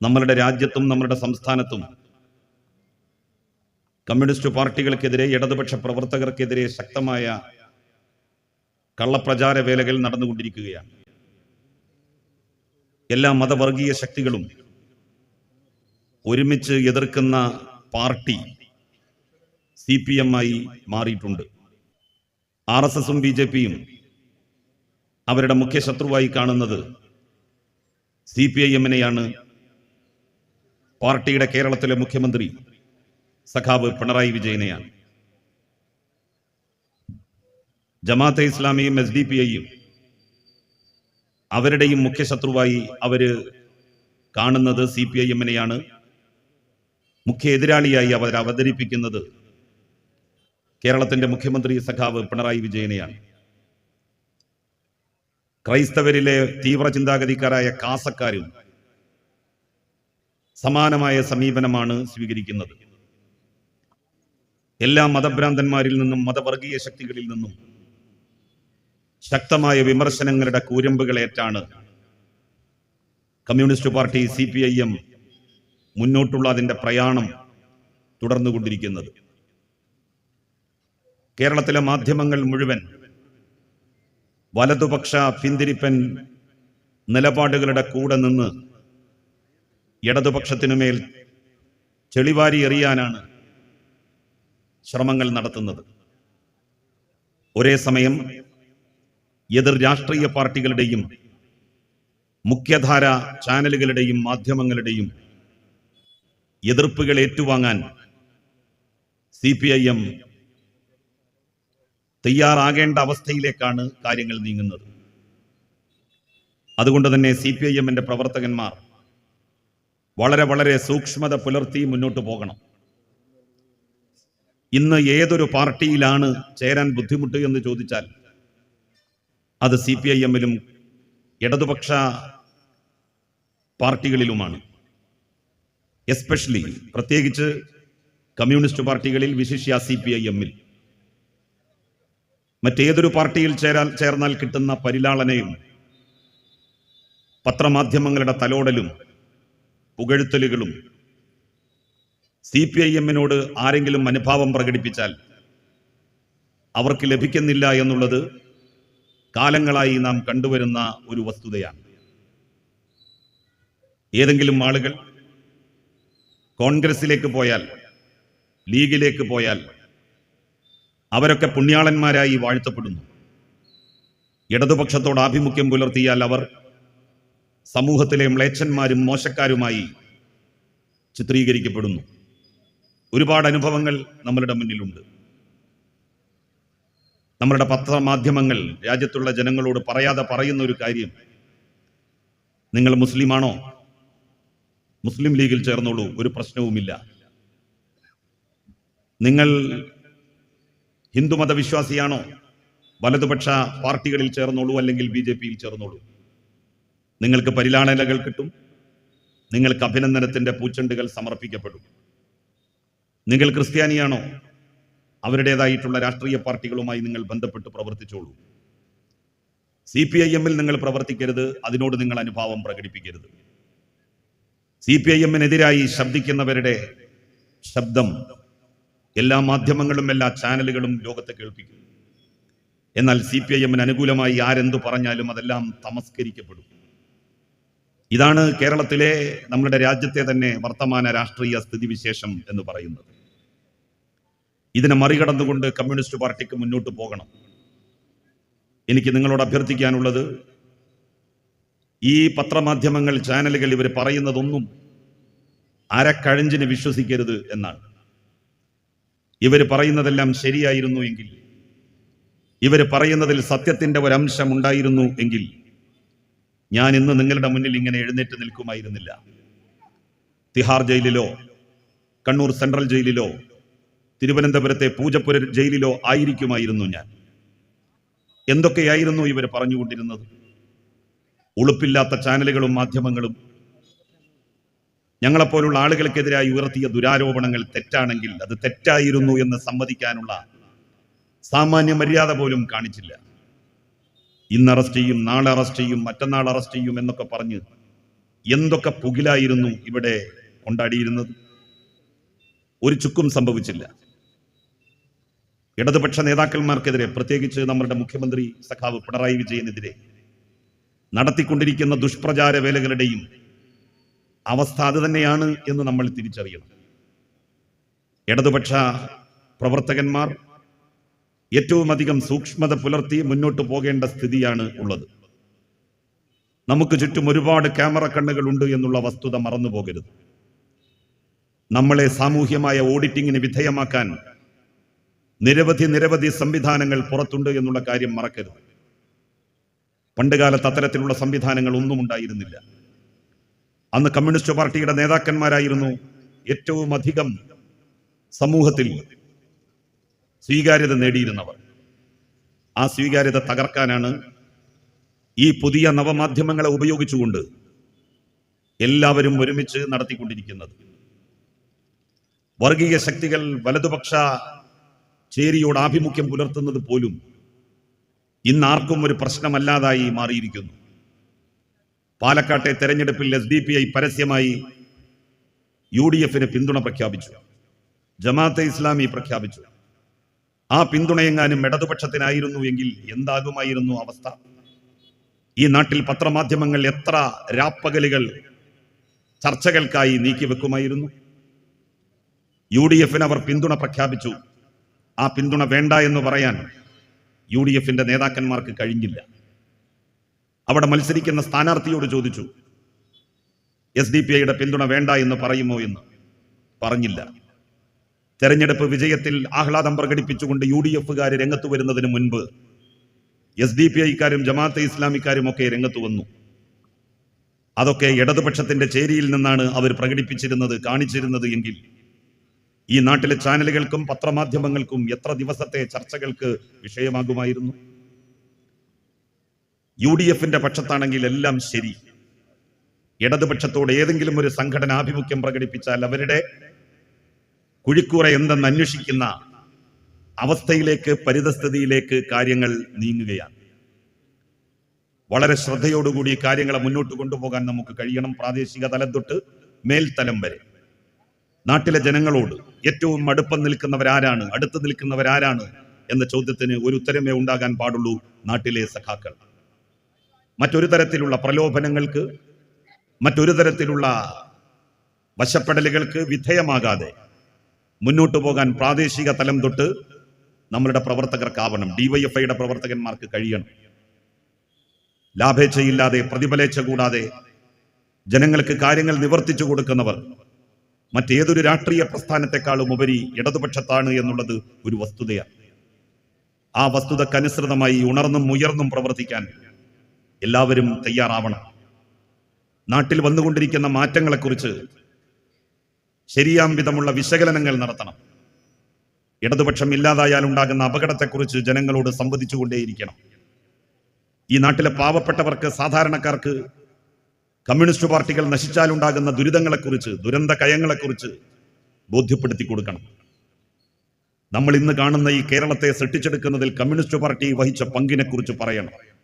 നമ്മളുടെ രാജ്യത്തും നമ്മളുടെ സംസ്ഥാനത്തും കമ്മ്യൂണിസ്റ്റ് പാർട്ടികൾക്കെതിരെ ഇടതുപക്ഷ പ്രവർത്തകർക്കെതിരെ ശക്തമായ കള്ളപ്രചാര വേലകൾ നടന്നുകൊണ്ടിരിക്കുകയാണ്. എല്ലാ മതവർഗീയ ശക്തികളും ഒരുമിച്ച് എതിർക്കുന്ന പാർട്ടി സി പി എം ആയി മാറിയിട്ടുണ്ട്. ആർ എസ് എസും ബി ജെ പിയും അവരുടെ മുഖ്യ ശത്രുവായി കാണുന്നത് സി പി ഐ എമ്മിനെയാണ് പാർട്ടിയുടെ കേരളത്തിലെ മുഖ്യമന്ത്രി സഖാവ് പിണറായി വിജയനെയാണ്. ജമാഅത്തെ ഇസ്ലാമിയും എസ് ഡി പി ഐയും അവരുടെയും മുഖ്യ ശത്രുവായി അവർ കാണുന്നത് സി പി ഐ എമ്മിനെയാണ്. മുഖ്യ എതിരാളിയായി അവർ അവതരിപ്പിക്കുന്നത് കേരളത്തിന്റെ മുഖ്യമന്ത്രി സഖാവ് പിണറായി വിജയനെയാണ്. ക്രൈസ്തവരിലെ തീവ്ര ചിന്താഗതിക്കാരായ കാസക്കാരും സമാനമായ സമീപനമാണ് സ്വീകരിക്കുന്നത്. എല്ലാ മതഭ്രാന്തന്മാരിൽ നിന്നും മതവർഗീയ ശക്തികളിൽ നിന്നും ശക്തമായ വിമർശനങ്ങളുടെ കൂരമ്പുകളേറ്റാണ് communist party C P I M മുന്നോട്ടുള്ള അതിന്റെ പ്രയാണം തുടർന്നുകൊണ്ടിരിക്കുന്നത്. കേരളത്തിലെ മാധ്യമങ്ങൾ മുഴുവൻ വലതുപക്ഷ പിന്തിരിപ്പൻ നിലപാടുകളുടെ കൂടെ നിന്ന് ഇടതുപക്ഷത്തിനുമേൽ ചെളിവാരി എറിയാനാണ് ശ്രമങ്ങൾ നടത്തുന്നത്. ഒരേ സമയം എതിർ രാഷ്ട്രീയ പാർട്ടികളുടെയും മുഖ്യധാര ചാനലുകളുടെയും മാധ്യമങ്ങളുടെയും എതിർപ്പുകൾ ഏറ്റുവാങ്ങാൻ സി പി ഐ എം തയ്യാറാകേണ്ട അവസ്ഥയിലേക്കാണ് കാര്യങ്ങൾ നീങ്ങുന്നത്. അതുകൊണ്ട് തന്നെ സി പി ഐ എമ്മിന്റെ പ്രവർത്തകന്മാർ വളരെ വളരെ സൂക്ഷ്മത പുലർത്തി മുന്നോട്ട് പോകണം. ഇന്ന് ഏതൊരു പാർട്ടിയിലാണ് ചേരാൻ ബുദ്ധിമുട്ട് എന്ന് ചോദിച്ചാൽ അത് സി പി ഐ എമ്മിലും ഇടതുപക്ഷ പാർട്ടികളിലുമാണ്. എസ്പെഷ്യലി പ്രത്യേകിച്ച് കമ്മ്യൂണിസ്റ്റ് പാർട്ടികളിൽ വിശിഷ്യ സി പി ഐ എമ്മിൽ മറ്റേതൊരു പാർട്ടിയിൽ ചേരാൻ ചേർന്നാൽ കിട്ടുന്ന പരിലാളനയും പത്രമാധ്യമങ്ങളുടെ തലോടലും പുകഴ്ത്തലുകളും. സി പി ഐ എമ്മിനോട് ആരെങ്കിലും അനുഭാവം പ്രകടിപ്പിച്ചാൽ അവർക്ക് ലഭിക്കുന്നില്ല എന്നുള്ളത് കാലങ്ങളായി നാം കണ്ടുവരുന്ന ഒരു വസ്തുതയാണ്. ഏതെങ്കിലും ആളുകൾ കോൺഗ്രസിലേക്ക് പോയാൽ ലീഗിലേക്ക് പോയാൽ അവരൊക്കെ പുണ്യാളന്മാരായി വാഴ്ത്തപ്പെടുന്നു. ഇടതുപക്ഷത്തോട് ആഭിമുഖ്യം പുലർത്തിയാൽ അവർ സമൂഹത്തിലെ മ്ലേച്ഛന്മാരും മോശക്കാരുമായി ചിത്രീകരിക്കപ്പെടുന്നു. ഒരുപാട് അനുഭവങ്ങൾ നമ്മളുടെ മുന്നിലുണ്ട്. നമ്മളുടെ പത്രമാധ്യമങ്ങൾ രാജ്യത്തുള്ള ജനങ്ങളോട് പറയാതെ പറയുന്ന ഒരു കാര്യം. നിങ്ങൾ മുസ്ലിമാണോ? മുസ്ലിം ലീഗിൽ ചേർന്നോളൂ ഒരു പ്രശ്നവുമില്ല. നിങ്ങൾ ഹിന്ദുമത വിശ്വാസിയാണോ വലതുപക്ഷ പാർട്ടികളിൽ ചേർന്നോളൂ അല്ലെങ്കിൽ ബി ജെ പിയിൽ ചേർന്നോളൂ. നിങ്ങൾക്ക് പരിലാളനകൾ കിട്ടും. നിങ്ങൾക്ക് അഭിനന്ദനത്തിന്റെ പൂച്ചെണ്ടുകൾ സമർപ്പിക്കപ്പെടും. നിങ്ങൾ ക്രിസ്ത്യാനിയാണോ? അവരുടേതായിട്ടുള്ള രാഷ്ട്രീയ പാർട്ടികളുമായി നിങ്ങൾ ബന്ധപ്പെട്ട് പ്രവർത്തിച്ചോളൂ. സി പി ഐ എമ്മിൽ നിങ്ങൾ പ്രവർത്തിക്കരുത് അതിനോട് നിങ്ങൾ അനുഭാവം പ്രകടിപ്പിക്കരുത്. സി പി ഐ എമ്മിനെതിരായി ശബ്ദിക്കുന്നവരുടെ ശബ്ദം എല്ലാ മാധ്യമങ്ങളും എല്ലാ ചാനലുകളും ലോകത്തെ കേൾപ്പിക്കും. എന്നാൽ സി പി ഐ എമ്മിന് അനുകൂലമായി ആരെന്തു പറഞ്ഞാലും അതെല്ലാം തമസ്കരിക്കപ്പെടും. ഇതാണ് കേരളത്തിലെ നമ്മുടെ രാജ്യത്തെ തന്നെ വർത്തമാന രാഷ്ട്രീയ സ്ഥിതിവിശേഷം എന്ന് പറയുന്നത്. ഇതിനെ മറികടന്നുകൊണ്ട് കമ്മ്യൂണിസ്റ്റ് പാർട്ടിക്ക് മുന്നോട്ട് പോകണം. എനിക്ക് നിങ്ങളോട് അഭ്യർത്ഥിക്കാനുള്ളത് ഈ പത്രമാധ്യമങ്ങൾ ചാനലുകൾ ഇവർ പറയുന്നതൊന്നും അരക്കഴഞ്ചിന് വിശ്വസിക്കരുത് എന്നാണ്. ഇവർ പറയുന്നതെല്ലാം ശരിയായിരുന്നു എങ്കിൽ ഇവർ പറയുന്നതിൽ സത്യത്തിന്റെ ഒരംശം ഉണ്ടായിരുന്നു എങ്കിൽ ഞാൻ ഇന്ന് നിങ്ങളുടെ മുന്നിൽ ഇങ്ങനെ എഴുന്നേറ്റ് നിൽക്കുമായിരുന്നില്ല. തിഹാർ ജയിലിലോ കണ്ണൂർ സെൻട്രൽ ജയിലിലോ തിരുവനന്തപുരത്തെ പൂജപ്പുര ജയിലിലോ ആയിരിക്കുമായിരുന്നു ഞാൻ. എന്തൊക്കെയായിരുന്നു ഇവർ പറഞ്ഞുകൊണ്ടിരുന്നത്? ഉളുപ്പില്ലാത്ത ചാനലുകളും മാധ്യമങ്ങളും ഞങ്ങളെപ്പോലുള്ള ആളുകൾക്കെതിരായി ഉയർത്തിയ ദുരാരോപണങ്ങൾ തെറ്റാണെങ്കിൽ അത് തെറ്റായിരുന്നു എന്ന് സമ്മതിക്കാനുള്ള സാമാന്യ മര്യാദ പോലും കാണിച്ചില്ല. ഇന്ന് അറസ്റ്റ് ചെയ്യും നാളെ അറസ്റ്റ് ചെയ്യും മറ്റന്നാൾ അറസ്റ്റ് ചെയ്യും എന്നൊക്കെ പറഞ്ഞ് എന്തൊക്കെ പുകിലായിരുന്നു ഇവിടെ കൊണ്ടാടിയിരുന്നത്? ഒരു ചുക്കും സംഭവിച്ചില്ല. ഇടതുപക്ഷ നേതാക്കന്മാർക്കെതിരെ പ്രത്യേകിച്ച് നമ്മുടെ മുഖ്യമന്ത്രി സഖാവ് പിണറായി വിജയനെതിരെ നടത്തിക്കൊണ്ടിരിക്കുന്ന ദുഷ്പ്രചാര വേലകളുടെയും അവസ്ഥ അത് തന്നെയാണ് എന്ന് നമ്മൾ തിരിച്ചറിയണം. ഇടതുപക്ഷ പ്രവർത്തകന്മാർ ഏറ്റവും അധികം സൂക്ഷ്മത പുലർത്തി മുന്നോട്ട് പോകേണ്ട സ്ഥിതിയാണ് ഉള്ളത്. നമുക്ക് ചുറ്റും ഒരുപാട് ക്യാമറ കണ്ണുകളുണ്ട് എന്നുള്ള വസ്തുത മറന്നു പോകരുത്. നമ്മളെ സാമൂഹ്യമായ ഓഡിറ്റിങ്ങിന് വിധേയമാക്കാൻ നിരവധി നിരവധി സംവിധാനങ്ങൾ പുറത്തുണ്ട് എന്നുള്ള കാര്യം മറക്കരുത്. പണ്ടുകാലത്ത് അത്തരത്തിലുള്ള സംവിധാനങ്ങൾ ഒന്നും ഉണ്ടായിരുന്നില്ല. അന്ന് കമ്മ്യൂണിസ്റ്റ് പാർട്ടിയുടെ നേതാക്കന്മാരായിരുന്നു ഏറ്റവും അധികം സമൂഹത്തിൽ സ്വീകാര്യത നേടിയിരുന്നവർ. ആ സ്വീകാര്യത തകർക്കാനാണ് ഈ പുതിയ നവമാധ്യമങ്ങളെ ഉപയോഗിച്ചുകൊണ്ട് എല്ലാവരും ഒരുമിച്ച് നടത്തിക്കൊണ്ടിരിക്കുന്നത്. വർഗീയ ശക്തികൾ വലതുപക്ഷ ചേരിയോട് ആഭിമുഖ്യം പുലർത്തുന്നത് പോലും ഇന്ന് ആർക്കും ഒരു പ്രശ്നമല്ലാതായി മാറിയിരിക്കുന്നു. പാലക്കാട്ടെ തെരഞ്ഞെടുപ്പിൽ എസ് ഡി പി ഐ പരസ്യമായി യു ഡി എഫിന് പിന്തുണ പ്രഖ്യാപിച്ചു. ജമാഅത്തെ ഇസ്ലാമി പ്രഖ്യാപിച്ചു. ആ പിന്തുണയെങ്ങാനും ഇടതുപക്ഷത്തിനായിരുന്നു എങ്കിൽ എന്താകുമായിരുന്നു അവസ്ഥ? ഈ നാട്ടിൽ പത്രമാധ്യമങ്ങൾ എത്ര രാപ്പകലുകൾ ചർച്ചകൾക്കായി നീക്കിവെക്കുമായിരുന്നു? യു ഡി എഫിന് അവർ പിന്തുണ പ്രഖ്യാപിച്ചു. ആ പിന്തുണ വേണ്ട എന്ന് പറയാൻ യു ഡി എഫിന്റെ നേതാക്കന്മാർക്ക് കഴിഞ്ഞില്ല. അവിടെ മത്സരിക്കുന്ന സ്ഥാനാർത്ഥിയോട് ചോദിച്ചു എസ് ഡി പി ഐയുടെ പിന്തുണ വേണ്ട എന്ന് പറയുമോ? എന്ന്. പറഞ്ഞില്ല. തെരഞ്ഞെടുപ്പ് വിജയത്തിൽ ആഹ്ലാദം പ്രകടിപ്പിച്ചുകൊണ്ട് യു ഡി എഫുകാർ രംഗത്ത് വരുന്നതിന് മുൻപ് എസ് ഡി പി ഐക്കാരും ജമാഅത്തെ ഇസ്ലാമിക്കാരും ഒക്കെ രംഗത്ത് വന്നു. അതൊക്കെ ഇടതുപക്ഷത്തിന്റെ ചേരിയിൽ നിന്നാണ് അവർ പ്രകടിപ്പിച്ചിരുന്നത് കാണിച്ചിരുന്നത് എങ്കിൽ ഈ നാട്ടിലെ ചാനലുകൾക്കും പത്രമാധ്യമങ്ങൾക്കും എത്ര ദിവസത്തെ ചർച്ചകൾക്ക് വിഷയമാകുമായിരുന്നു? യു ഡി എഫിന്റെ പക്ഷത്താണെങ്കിൽ എല്ലാം ശരി. ഇടതുപക്ഷത്തോട് ഏതെങ്കിലും ഒരു സംഘടന ആഭിമുഖ്യം പ്രകടിപ്പിച്ചാൽ അവരുടെ കുഴിക്കൂറ എന്തെന്ന് അന്വേഷിക്കുന്ന അവസ്ഥയിലേക്ക് പരിതസ്ഥിതിയിലേക്ക് കാര്യങ്ങൾ നീങ്ങുകയാണ്. വളരെ ശ്രദ്ധയോടുകൂടി കാര്യങ്ങളെ മുന്നോട്ട് കൊണ്ടുപോകാൻ നമുക്ക് കഴിയണം പ്രാദേശിക തലം തൊട്ട് മേൽത്തലം വരെ. നാട്ടിലെ ജനങ്ങളോട് ഏറ്റവും അടുപ്പം നിൽക്കുന്നവരാരാണ് അടുത്ത് നിൽക്കുന്നവരാരാണ് എന്ന ചോദ്യത്തിന് ഒരു ഉത്തരമേ ഉണ്ടാകാൻ പാടുള്ളൂ നാട്ടിലെ സഖാക്കൾ. മറ്റൊരു തരത്തിലുള്ള പ്രലോഭനങ്ങൾക്ക് മറ്റൊരു തരത്തിലുള്ള വശപ്പെടലുകൾക്ക് വിധേയമാകാതെ മുന്നോട്ട് പോകാൻ പ്രാദേശിക തലം തൊട്ട് നമ്മളുടെ പ്രവർത്തകർക്കാവണം ഡിവൈഎഫ്ഐയുടെ പ്രവർത്തകന്മാർക്ക് കഴിയണം. ലാഭേച്ഛയില്ലാതെ പ്രതിഫലേച്ഛ കൂടാതെ ജനങ്ങൾക്ക് കാര്യങ്ങൾ നിവർത്തിച്ചു കൊടുക്കുന്നവർ മറ്റേതൊരു രാഷ്ട്രീയ പ്രസ്ഥാനത്തെക്കാളും ഉപരി ഇടതുപക്ഷത്താണ് എന്നുള്ളത് ഒരു വസ്തുതയാണ്. ആ വസ്തുതക്കനുസൃതമായി ഉണർന്നും ഉയർന്നും പ്രവർത്തിക്കാൻ എല്ലാവരും തയ്യാറാവണം. നാട്ടിൽ വന്നുകൊണ്ടിരിക്കുന്ന മാറ്റങ്ങളെക്കുറിച്ച് ശരിയാം വിധമുള്ള വിശകലനങ്ങൾ നടത്തണം. ഇടതുപക്ഷം ഇല്ലാതായാൽ ഉണ്ടാകുന്ന അപകടത്തെക്കുറിച്ച് ജനങ്ങളോട് സംവദിച്ചുകൊണ്ടേയിരിക്കണം. ഈ നാട്ടിലെ പാവപ്പെട്ടവർക്ക് സാധാരണക്കാർക്ക് കമ്മ്യൂണിസ്റ്റ് പാർട്ടികൾ നശിച്ചാലുണ്ടാകുന്ന ദുരിതങ്ങളെക്കുറിച്ച് ദുരന്ത കയങ്ങളെക്കുറിച്ച് ബോധ്യപ്പെടുത്തി കൊടുക്കണം. നമ്മൾ ഇന്ന് കാണുന്ന ഈ കേരളത്തെ സൃഷ്ടിച്ചെടുക്കുന്നതിൽ കമ്മ്യൂണിസ്റ്റ് പാർട്ടി വഹിച്ച പങ്കിനെക്കുറിച്ച് പറയണം.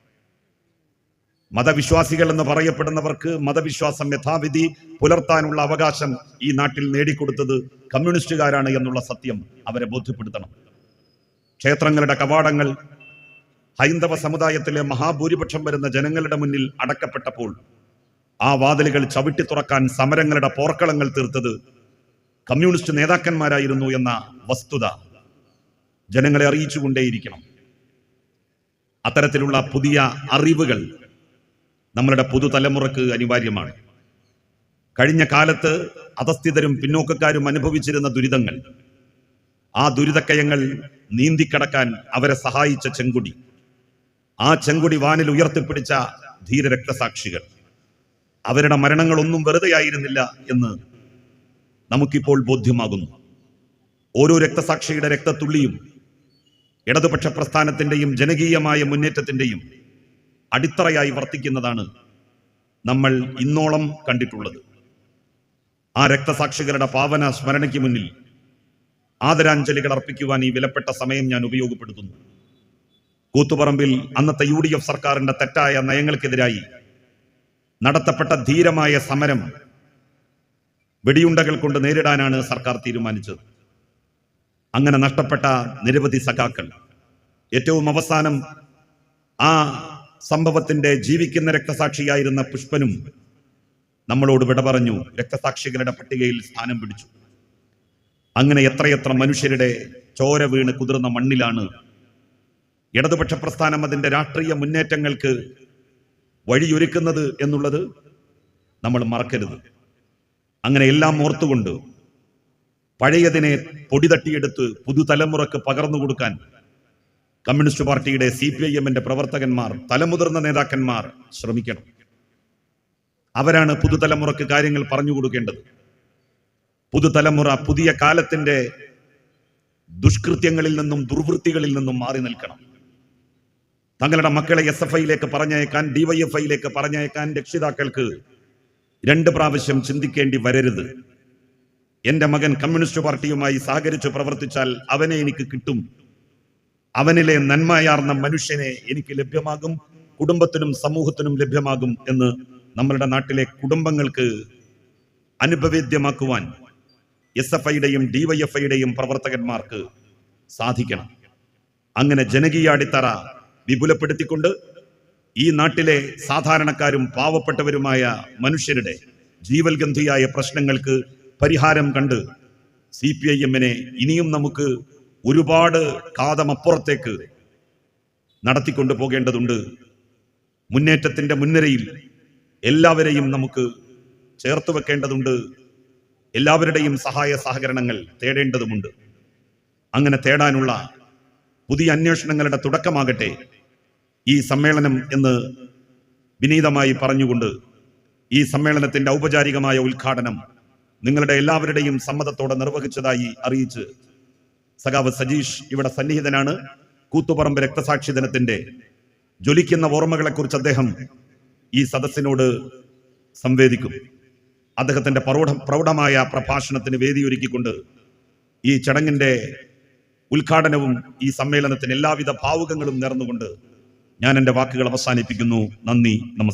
മതവിശ്വാസികൾ എന്ന് പറയപ്പെടുന്നവർക്ക് മതവിശ്വാസം യഥാവിധി പുലർത്താനുള്ള അവകാശം ഈ നാട്ടിൽ നേടിക്കൊടുത്തത് കമ്മ്യൂണിസ്റ്റുകാരാണ് എന്നുള്ള സത്യം അവരെ ബോധ്യപ്പെടുത്തണം. ക്ഷേത്രങ്ങളുടെ കവാടങ്ങൾ ഹൈന്ദവ സമുദായത്തിലെ മഹാഭൂരിപക്ഷം വരുന്ന ജനങ്ങളുടെ മുന്നിൽ അടക്കപ്പെട്ടപ്പോൾ ആ വാതിലുകൾ ചവിട്ടി തുറക്കാൻ സമരങ്ങളുടെ പോർക്കളങ്ങൾ തീർത്തത് കമ്മ്യൂണിസ്റ്റ് നേതാക്കന്മാരായിരുന്നു എന്ന വസ്തുത ജനങ്ങളെ അറിയിച്ചുകൊണ്ടേയിരിക്കണം. അത്തരത്തിലുള്ള പുതിയ അറിവുകൾ നമ്മളുടെ പുതുതലമുറക്ക് അനിവാര്യമാണ്. കഴിഞ്ഞ കാലത്ത് അധസ്ഥിതരും പിന്നോക്കക്കാരും അനുഭവിച്ചിരുന്ന ദുരിതങ്ങൾ ആ ദുരിതക്കയങ്ങൾ നീന്തിക്കടക്കാൻ അവരെ സഹായിച്ച ചെങ്കുടി ആ ചെങ്കുടി വാനിൽ ഉയർത്തിപ്പിടിച്ച ധീരരക്തസാക്ഷികൾ. അവരുടെ മരണങ്ങളൊന്നും വെറുതെയായിരുന്നില്ല എന്ന് നമുക്കിപ്പോൾ ബോധ്യമാകുന്നു. ഓരോ രക്തസാക്ഷിയുടെ രക്തത്തുള്ളിയും ഇടതുപക്ഷ പ്രസ്ഥാനത്തിന്റെയും ജനകീയമായ മുന്നേറ്റത്തിന്റെയും അടിത്തറയായി വർത്തിക്കുന്നതാണ് നമ്മൾ ഇന്നോളം കണ്ടിട്ടുള്ളത്. ആ രക്തസാക്ഷികളുടെ പാവന സ്മരണയ്ക്ക് മുന്നിൽ ആദരാഞ്ജലികൾ അർപ്പിക്കുവാൻ ഈ വിലപ്പെട്ട സമയം ഞാൻ ഉപയോഗപ്പെടുത്തുന്നു. കൂത്തുപറമ്പിൽ അന്നത്തെ യു ഡി എഫ് സർക്കാരിന്റെ തെറ്റായ നയങ്ങൾക്കെതിരായി നടത്തപ്പെട്ട ധീരമായ സമരം വെടിയുണ്ടകൾ കൊണ്ട് നേരിടാനാണ് സർക്കാർ തീരുമാനിച്ചത്. അങ്ങനെ നഷ്ടപ്പെട്ട നിരവധി സഖാക്കൾ. ഏറ്റവും അവസാനം ആ സംഭവത്തിന്റെ ജീവിക്കുന്ന രക്തസാക്ഷിയായിരുന്ന പുഷ്പനും നമ്മളോട് വിട പറഞ്ഞു രക്തസാക്ഷികളുടെ പട്ടികയിൽ സ്ഥാനം പിടിച്ചു. അങ്ങനെ എത്രയെത്ര മനുഷ്യരുടെ ചോര വീണ് കുതിർന്ന മണ്ണിലാണ് ഇടതുപക്ഷ പ്രസ്ഥാനം അതിന്റെ രാഷ്ട്രീയ മുന്നേറ്റങ്ങൾക്ക് വഴിയൊരുക്കുന്നത് എന്നുള്ളത് നമ്മൾ മറക്കരുത്. അങ്ങനെ എല്ലാം ഓർത്തുകൊണ്ട് പഴയതിനെ പൊടി തട്ടിയെടുത്ത് പുതുതലമുറക്ക് പകർന്നു കൊടുക്കാൻ കമ്മ്യൂണിസ്റ്റ് പാർട്ടിയുടെ സി പി ഐ എമ്മിന്റെ പ്രവർത്തകന്മാർ തലമുതിർന്ന നേതാക്കന്മാർ ശ്രമിക്കണം. അവരാണ് പുതുതലമുറക്ക് കാര്യങ്ങൾ പറഞ്ഞു കൊടുക്കേണ്ടത്. പുതുതലമുറ പുതിയ കാലത്തിന്റെ ദുഷ്കൃത്യങ്ങളിൽ നിന്നും ദുർവൃത്തികളിൽ നിന്നും മാറി നിൽക്കണം. തങ്ങളുടെ മക്കളെ എസ് എഫ് ഐയിലേക്ക് പറഞ്ഞയക്കാൻ ഡിവൈഎഫ്ഐയിലേക്ക് പറഞ്ഞയക്കാൻ രക്ഷിതാക്കൾക്ക് രണ്ട് പ്രാവശ്യം ചിന്തിക്കേണ്ടി വരരുത്. എന്റെ മകൻ കമ്മ്യൂണിസ്റ്റ് പാർട്ടിയുമായി സഹകരിച്ച് പ്രവർത്തിച്ചാൽ അവനെ എനിക്ക് കിട്ടും. അവനിലെ നന്മയാർന്ന മനുഷ്യനെ എനിക്ക് ലഭ്യമാകും കുടുംബത്തിനും സമൂഹത്തിനും ലഭ്യമാകും എന്ന് നമ്മളുടെ നാട്ടിലെ കുടുംബങ്ങൾക്ക് അനുഭവേദ്യമാക്കുവാൻ എസ് എഫ് ഐയുടെയും ഡിവൈഎഫ്ഐയുടെയും പ്രവർത്തകന്മാർക്ക് സാധിക്കണം. അങ്ങനെ ജനകീയ അടിത്തറ വിപുലപ്പെടുത്തിക്കൊണ്ട് ഈ നാട്ടിലെ സാധാരണക്കാരും പാവപ്പെട്ടവരുമായ മനുഷ്യരുടെ ജീവൽഗന്ധിയായ പ്രശ്നങ്ങൾക്ക് പരിഹാരം കണ്ട് സി പി ഐ എമ്മിനെ ഇനിയും നമുക്ക് ഒരുപാട് കാതമപ്പുറത്തേക്ക് നടത്തിക്കൊണ്ടു പോകേണ്ടതുണ്ട്. മുന്നേറ്റത്തിന്റെ മുൻനിരയിൽ എല്ലാവരെയും നമുക്ക് ചേർത്തു വെക്കേണ്ടതുണ്ട്. എല്ലാവരുടെയും സഹായ സഹകരണങ്ങൾ തേടേണ്ടതുമുണ്ട്. അങ്ങനെ തേടാനുള്ള പുതിയ അന്വേഷണങ്ങളുടെ തുടക്കമാകട്ടെ. ഈ സമ്മേളനം എന്ന് വിനീതമായി പറഞ്ഞുകൊണ്ട് ഈ സമ്മേളനത്തിന്റെ ഔപചാരികമായ ഉദ്ഘാടനം നിങ്ങളുടെ എല്ലാവരുടെയും സമ്മതത്തോടെ നിർവഹിച്ചതായി അറിയിച്ച് സഖാവ് സജീഷ് ഇവിടെ സന്നിഹിതനാണ്. കൂത്തുപറമ്പ് രക്തസാക്ഷി ദിനത്തിന്റെ ജ്വലിക്കുന്ന ഓർമ്മകളെക്കുറിച്ച് അദ്ദേഹം ഈ സദസ്സിനോട് സംവേദിക്കും. അദ്ദേഹത്തിന്റെ പ്രൗഢ പ്രൗഢമായ പ്രഭാഷണത്തിന് വേദിയൊരുക്കിക്കൊണ്ട് ഈ ചടങ്ങിന്റെ ഉദ്ഘാടനവും ഈ സമ്മേളനത്തിന് എല്ലാവിധ ഭാവുകങ്ങളും നേർന്നുകൊണ്ട് ഞാൻ എന്റെ വാക്കുകൾ അവസാനിപ്പിക്കുന്നു. നന്ദി നമസ്കാരം.